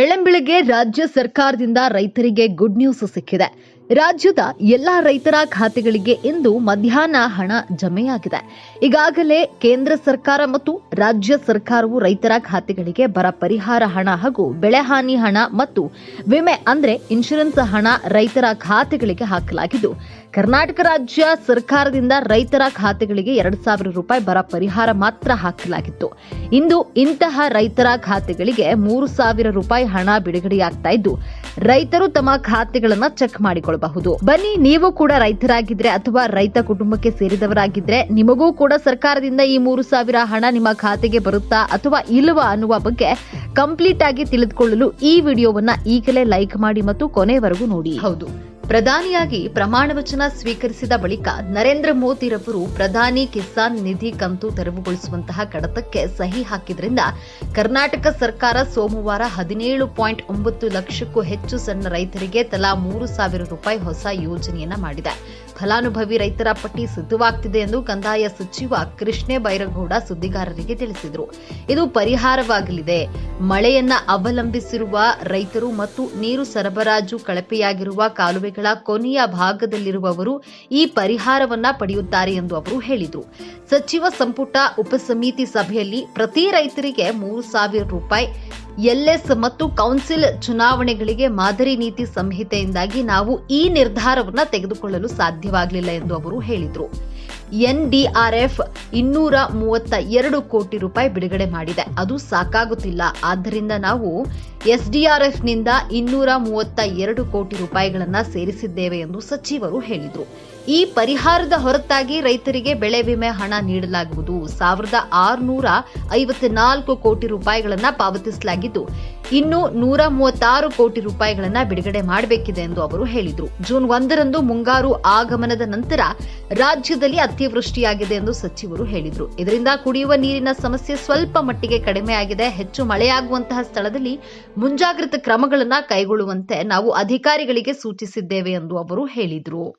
ಬೆಳಂಬೆಳಗ್ಗೆ ರಾಜ್ಯ ಸರ್ಕಾರದಿಂದ ರೈತರಿಗೆ ಗುಡ್ ನ್ಯೂಸ್ ಸಿಕ್ಕಿದೆ. ರಾಜ್ಯದ ಎಲ್ಲಾ ರೈತರ ಖಾತೆಗಳಿಗೆ ಇಂದು ಮಧ್ಯಾಹ್ನ ಹಣ ಜಮೆಯಾಗಿದೆ. ಈಗಾಗಲೇ ಕೇಂದ್ರ ಸರ್ಕಾರ ಮತ್ತು ರಾಜ್ಯ ಸರ್ಕಾರವು ರೈತರ ಖಾತೆಗಳಿಗೆ ಬರ ಪರಿಹಾರ ಹಣ ಹಾಗೂ ಬೆಳೆಹಾನಿ ಹಣ ಮತ್ತು ವಿಮೆ ಅಂದ್ರೆ ಇನ್ಶೂರೆನ್ಸ್ ಹಣ ರೈತರ ಖಾತೆಗಳಿಗೆ ಹಾಕಲಾಗಿದ್ದು, ಕರ್ನಾಟಕ ರಾಜ್ಯ ಸರ್ಕಾರದಿಂದ ರೈತರ ಖಾತೆಗಳಿಗೆ ಎರಡು ಸಾವಿರ ರೂಪಾಯಿ ಬರ ಪರಿಹಾರ ಮಾತ್ರ ಹಾಕಲಾಗಿತ್ತು. ಇಂದು ಇಂತಹ ರೈತರ ಖಾತೆಗಳಿಗೆ ಮೂರು ಸಾವಿರ ರೂಪಾಯಿ ಹಣ ಬಿಡುಗಡೆಯಾಗ್ತಾ ಇದ್ದು, ರೈತರು ತಮ್ಮ ಖಾತೆಗಳನ್ನು ಚೆಕ್ ಮಾಡಿಕೊಳ್ಳಬಹುದು ಬನ್ನಿ, ನೀವು ಕೂಡ ರೈತರಾಗಿದ್ರೆ ಅಥವಾ ರೈತ ಕುಟುಂಬಕ್ಕೆ ಸೇರಿದವರಾಗಿದ್ರೆ ನಿಮಗೂ ಕೂಡ ಸರ್ಕಾರದಿಂದ ಈ ಮೂರು ಸಾವಿರ ಹಣ ನಿಮ್ಮ ಖಾತೆಗೆ ಬರುತ್ತಾ ಅಥವಾ ಇಲ್ಲವಾ ಅನ್ನುವ ಬಗ್ಗೆ ಕಂಪ್ಲೀಟ್ ಆಗಿ ತಿಳಿದುಕೊಳ್ಳಲು ಈ ವಿಡಿಯೋವನ್ನ ಈಗಲೇ ಲೈಕ್ ಮಾಡಿ ಮತ್ತು ಕೊನೆವರೆಗೂ ನೋಡಿ. ಹೌದು. ಪ್ರಧಾನಿಯಾಗಿ ಪ್ರಮಾಣ ವಚನ ಸ್ವೀಕರಿಸಿದ ಬಳಿಕ ನರೇಂದ್ರ ಮೋದಿರವರು ಪ್ರಧಾನಿ ಕಿಸಾನ್ ನಿಧಿ ಕಂತು ತೆರವುಗೊಳಿಸುವಂತಹ ಕಡತಕ್ಕೆ ಸಹಿ ಹಾಕಿದ್ರಿಂದ ಕರ್ನಾಟಕ ಸರ್ಕಾರ ಸೋಮವಾರ ಹದಿನೇಳು ಪಾಯಿಂಟ್ ಒಂಬತ್ತು ಲಕ್ಷಕ್ಕೂ ಹೆಚ್ಚು ಸಣ್ಣ ರೈತರಿಗೆ ತಲಾ ಮೂರು ಸಾವಿರ ರೂಪಾಯಿ ಹೊಸ ಯೋಜನೆಯನ್ನ ಮಾಡಿದೆ. ಫಲಾನುಭವಿ ರೈತರ ಪಟ್ಟಿ ಸಿದ್ಧವಾಗ್ತಿದೆ ಎಂದು ಕಂದಾಯ ಸಚಿವ ಕೃಷ್ಣೇ ಬೈರಗೌಡ ಸುದ್ದಿಗಾರರಿಗೆ ತಿಳಿಸಿದರು. ಇದು ಪರಿಹಾರವಾಗಲಿದೆ. ಮಳೆಯನ್ನ ಅವಲಂಬಿಸಿರುವ ರೈತರು ಮತ್ತು ನೀರು ಸರಬರಾಜು ಕಳಪೆಯಾಗಿರುವ ಕಾಲುವೆಗಳ ಕೊನೆಯ ಭಾಗದಲ್ಲಿರುವವರು ಈ ಪರಿಹಾರವನ್ನ ಪಡೆಯುತ್ತಾರೆ ಎಂದು ಅವರು ಹೇಳಿದರು. ಸಚಿವ ಸಂಪುಟ ಉಪಸಮಿತಿ ಸಭೆಯಲ್ಲಿ ಪ್ರತಿ ರೈತರಿಗೆ ಮೂರು ಸಾವಿರ ರೂಪಾಯಿ ಎಲ್ಎಸ್ ಮತ್ತು ಕೌನ್ಸಿಲ್ ಚುನಾವಣೆಗಳಿಗೆ ಮಾದರಿ ನೀತಿ ಸಂಹಿತೆಯಿಂದಾಗಿ ನಾವು ಈ ನಿರ್ಧಾರವನ್ನು ತೆಗೆದುಕೊಳ್ಳಲು ಸಾಧ್ಯವಾಗಲಿಲ್ಲ ಎಂದು ಅವರು ಹೇಳಿದರು. ಎನ್ಡಿಆರ್ಎಫ್ ಇನ್ನೂರ ಮೂವತ್ತ ಎರಡು ಕೋಟಿ ರೂಪಾಯಿ ಬಿಡುಗಡೆ ಮಾಡಿದೆ. ಅದು ಸಾಕಾಗುತ್ತಿಲ್ಲ. ಆದ್ದರಿಂದ ನಾವು ಎಸ್ಡಿಆರ್ಎಫ್ನಿಂದ ಇನ್ನೂರ ಮೂವತ್ತ ಎರಡು ಕೋಟಿ ರೂಪಾಯಿಗಳನ್ನು ಸೇರಿಸಿದ್ದೇವೆ ಎಂದು ಸಚಿವರು ಹೇಳಿದರು. ಈ ಪರಿಹಾರದ ಹೊರತಾಗಿ ರೈತರಿಗೆ ಬೆಳೆ ವಿಮೆ ಹಣ ನೀಡಲಾಗುವುದು. ಸಾವಿರದ ಆರುನೂರ ಐವತ್ನಾಲ್ಕು ಕೋಟಿ ರೂಪಾಯಿಗಳನ್ನು ಪಾವತಿಸಲಾಗಿದ್ದು ಇನ್ನು ನೂರ ಮೂವತ್ತಾರು ಕೋಟಿ ರೂಪಾಯಿಗಳನ್ನ ಬಿಡುಗಡೆ ಮಾಡಬೇಕಿದೆ ಎಂದು ಅವರು ಹೇಳಿದರು. ಜೂನ್ ಒಂದರಂದು ಮುಂಗಾರು ಆಗಮನದ ನಂತರ ರಾಜ್ಯದಲ್ಲಿ ಅತಿವೃಷ್ಟಿಯಾಗಿದೆ ಎಂದು ಸಚಿವರು ಹೇಳಿದರು. ಇದರಿಂದ ಕುಡಿಯುವ ನೀರಿನ ಸಮಸ್ಯೆ ಸ್ವಲ್ಪ ಮಟ್ಟಿಗೆ ಕಡಿಮೆಯಾಗಿದೆ ಹೆಚ್ಚು ಮಳೆಯಾಗುವಂತಹ ಸ್ಥಳದಲ್ಲಿ ಮುಂಜಾಗ್ರತಾ ಕ್ರಮಗಳನ್ನು ಕೈಗೊಳ್ಳುವಂತೆ ನಾವು ಅಧಿಕಾರಿಗಳಿಗೆ ಸೂಚಿಸಿದ್ದೇವೆ ಎಂದು ಅವರು ಹೇಳಿದರು.